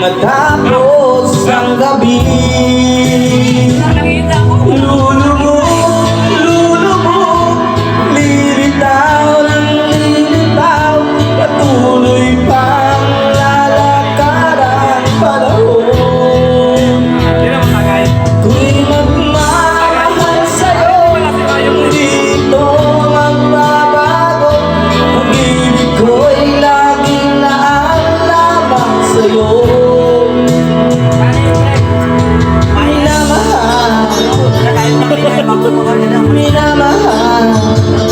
matapos ang gabi. Lulubog, lulubog, lilitaw ng lilitaw Patuloy pa Lord, my heart.